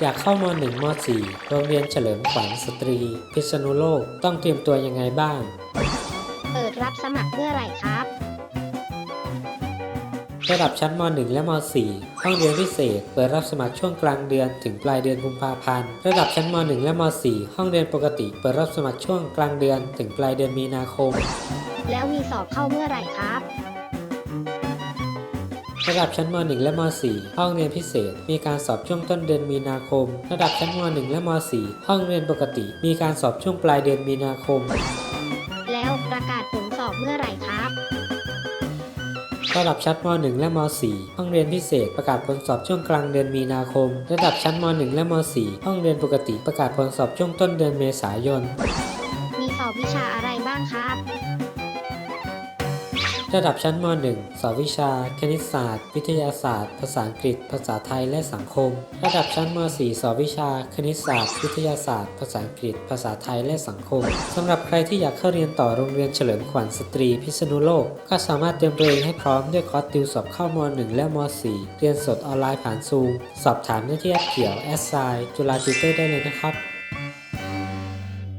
อยากเข้ามหนึ่งมสี่โรงเรียนเฉลิมขวัญสตรี พิษณุโลกต้องเตรียมตัวยังไงบ้าง เปิดรับสมัครเมื่อไหร่ครับ ระดับชั้นม .1 และม .4 ห้องเรียนพิเศษ เปิดรับสมัครช่วงกลางเดือนถึงปลายเดือนกุมภาพันธ์ ระดับชั้นม .1 และม .4 ห้องเรียนปกติ เปิดรับสมัครช่วงกลางเดือนถึงปลายเดือนมีนาคม แล้วมีสอบเข้าเมื่อไหร่ครับ ระดับชั้นม .1 และม .4 ห้องเรียนพิเศษ มีการสอบช่วงต้นเดือนมีนาคม ระดับชั้นม .1 และม .4 ห้องเรียนปกติ มีการสอบช่วงปลายเดือนมีนาคม แล้วประกาศผลสอบเมื่อไหร่ครับระดับชั้นม .1 และม .4 ห้องเรียนพิเศษประกาศผลสอบช่วงกลางเดือนมีนาคม ระดับชั้นม .1 และม .4 ห้องเรียนปกติประกาศผลสอบช่วงต้นเดือนเมษายน มีสอบวิชาอะไรบ้างครับ ระดับชั้นม .1 สอบวิชา คณิตศาสตร์ วิทยาศาสตร์ ภาษาอังกฤษ ภาษาไทย และสังคม ระดับชั้นม .4 สอบวิชา คณิตศาสตร์ วิทยาศาสตร์ ภาษาอังกฤษ ภาษาไทย และสังคมสำหรับใครที่อยากเข้าเรียนต่อโรงเรียนเฉลิมขวัญสตรี พิษณุโลก ก็สามารถเตรียมตัวเองให้พร้อมด้วยคอร์สติวสอบเข้าม .1 และม .4 เรียนสดออนไลน์ผ่านซูม สอบถามได้ที่แอปเขียวแอสไซจุฬาติวเตอร์ได้เลยนะครับ